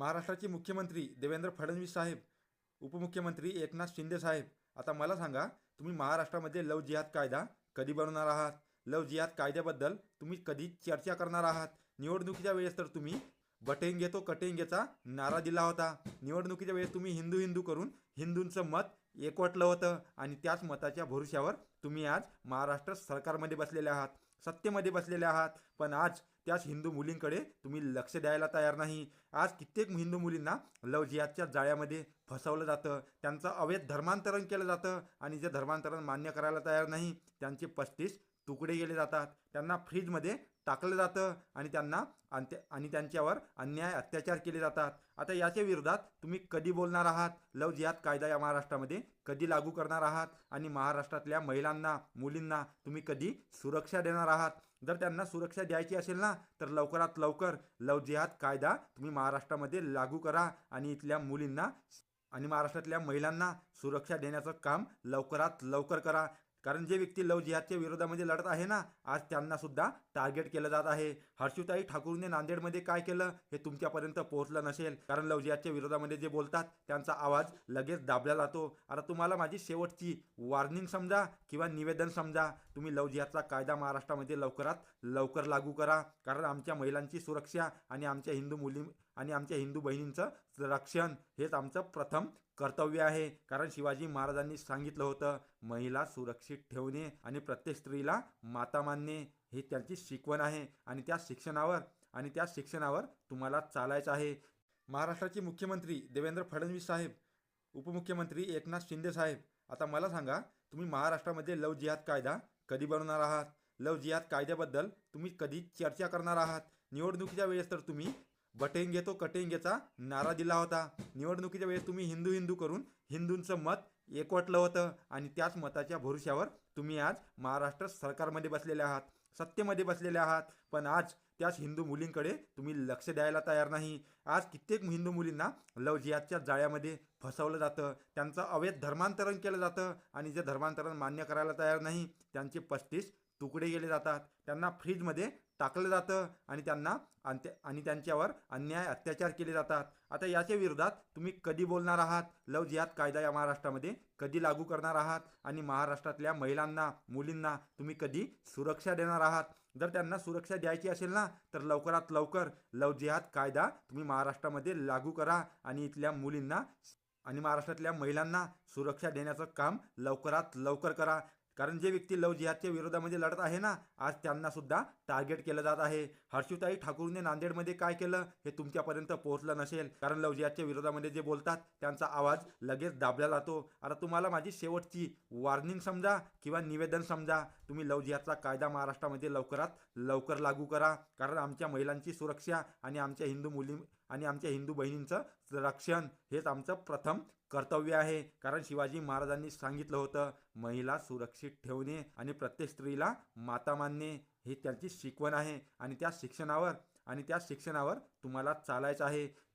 महाराष्ट्राचे मुख्यमंत्री देवेंद्र फडणवीस साहेब उपमुख्यमंत्री एकनाथ शिंदे साहेब आता मला सांगा तुम्ही महाराष्ट्रामध्ये लव जिहाद कायदा कधी बनवणार आहात? लव जिहाद कायद्याबद्दल तुम्ही कधी चर्चा करणार आहात? निवडणुकीच्या वेळेस तर तुम्ही बटेंगे तो कटेंगेचा नारा दिला होता. निवडणुकीच्या वेळेस तुम्ही हिंदू हिंदू करून हिंदूंचं मत एकवटलं होतं आणि त्याच मताच्या भरोश्यावर तुम्ही आज महाराष्ट्र सरकारमध्ये बसलेले आहात. सत्तेमध्ये बसलेले आहात. पण आज त्याच हिंदू मुलींकडे तुम्ही लक्ष द्यायला तयार नाही. आज कित्येक हिंदू मुलींना लव जिहादच्या जाळ्यामध्ये फसवलं जातं. त्यांचं अवैध धर्मांतरण केलं जातं आणि जे धर्मांतरण मान्य करायला तयार नाही त्यांचे पस्तीस तुकडे केले जातात. त्यांना फ्रीजमध्ये टाकलं जातं आणि त्यांना अंत्य आणि त्यांच्यावर अन्याय अत्याचार केले जातात. आता याच्या विरोधात तुम्ही कधी बोलणार आहात? लव जिहाद कायदा या महाराष्ट्रामध्ये कधी लागू करणार आहात? आणि महाराष्ट्रातल्या महिलांना मुलींना तुम्ही कधी सुरक्षा देणार आहात? जर त्यांना सुरक्षा द्यायची असेल ना तर लवकरात लवकर लव जिहाद कायदा तुम्ही महाराष्ट्रामध्ये लागू करा आणि इथल्या मुलींना आणि महाराष्ट्रातल्या महिलांना सुरक्षा देण्याचं काम लवकरात लवकर करा. कारण जे व्यक्ती लव जिहादच्या विरोधामध्ये लढत आहे ना आज त्यांना सुद्धा टार्गेट केलं जात आहे. हर्षुताई ठाकूरने नांदेडमध्ये काय केलं हे तुमच्यापर्यंत पोहोचलं नसेल. कारण लव जिहादच्या विरोधामध्ये जे बोलतात त्यांचा आवाज लगेच दाबला जातो. आता तुम्हाला माझी शेवटची वॉर्निंग समजा किंवा निवेदन समजा. तुम्ही लव जिहादचा कायदा महाराष्ट्रामध्ये लवकरात लवकर लागू करा. कारण आमच्या महिलांची सुरक्षा आणि आमच्या हिंदू मुली आणि आमच्या हिंदू बहिणींचं रक्षण हेच आमचं प्रथम कर्तव्य आहे. कारण शिवाजी महाराजांनी सांगितलं होतं महिला सुरक्षित ठेवणे आणि प्रत्येक स्त्रीला माता मानणे हे त्यांची शिकवण आहे आणि त्या शिक्षणावर आणि त्या शिक्षणावर तुम्हाला चालायचं आहे. महाराष्ट्राचे मुख्यमंत्री देवेंद्र फडणवीस साहेब उपमुख्यमंत्री एकनाथ शिंदे साहेब आता मला सांगा तुम्ही महाराष्ट्रामध्ये लव जिहाद कायदा कधी बनवणार आहात? लव जिहाद कायद्याबद्दल तुम्ही कधी चर्चा करणार आहात? निवडणुकीच्या वेळेस तर तुम्ही बटेंगे तो कटेंगेचा नारा दिला होता. निवडणुकीच्या वेळेस तुम्ही हिंदू हिंदू करून हिंदूंचं मत एकवटलं होतं आणि त्याच मताच्या भरोश्यावर तुम्ही आज महाराष्ट्र सरकारमध्ये बसलेले आहात सत्तेमध्ये बसलेले आहात. पण आज त्याच हिंदू मुलींकडे तुम्ही लक्ष द्यायला तयार नाही. आज कित्येक हिंदू मुलींना लव जाळ्यामध्ये फसवलं जातं. त्यांचं अवैध धर्मांतरण केलं जातं आणि जे धर्मांतरण मान्य करायला तयार नाही त्यांचे पस्तीस तुकडे केले जातात. त्यांना फ्रीजमध्ये टाकलं जातं आणि त्यांना अंत्य आणि त्यांच्यावर अन्याय अत्याचार केले जातात. आता याच्या विरोधात तुम्ही कधी बोलणार आहात? लव जिहाद कायदा या महाराष्ट्रामध्ये कधी लागू करणार आहात? आणि महाराष्ट्रातल्या महिलांना मुलींना तुम्ही कधी सुरक्षा देणार आहात? जर त्यांना सुरक्षा द्यायची असेल ना तर लवकरात लवकर लव जिहाद कायदा तुम्ही महाराष्ट्रामध्ये लागू करा आणि इथल्या मुलींना आणि महाराष्ट्रातल्या महिलांना सुरक्षा देण्याचं काम लवकरात लवकर करा. कारण जे व्यक्ती लव जिहादच्या विरोधामध्ये लढत आहे ना आज त्यांना सुद्धा टार्गेट केलं जात आहे. हर्षुताई ठाकूरने नांदेडमध्ये काय केलं हे तुमच्यापर्यंत पोहोचलं नसेल. कारण लव जिहादच्या विरोधामध्ये जे बोलतात त्यांचा आवाज लगेच दाबला जातो. आता तुम्हाला माझी शेवटची वॉर्निंग समजा किंवा निवेदन समजा. तुम्ही लव जिहादचा कायदा महाराष्ट्रामध्ये लवकरात लवकर लागू करा. कारण आमच्या महिलांची सुरक्षा आणि आमच्या हिंदू मुली आणि आमच्या हिंदू बहिणींचं रक्षण हेच आमचं प्रथम कर्तव्य आहे. कारण शिवाजी महाराजांनी सांगितलं होतं महिला सुरक्षित ठेवणे आणि प्रत्येक स्त्रीला माता मानणे हे त्यांची शिकवण आहे आणि त्या शिक्षणावर आणि त्या शिक्षणावर तुम्हाला चालायचं आहे.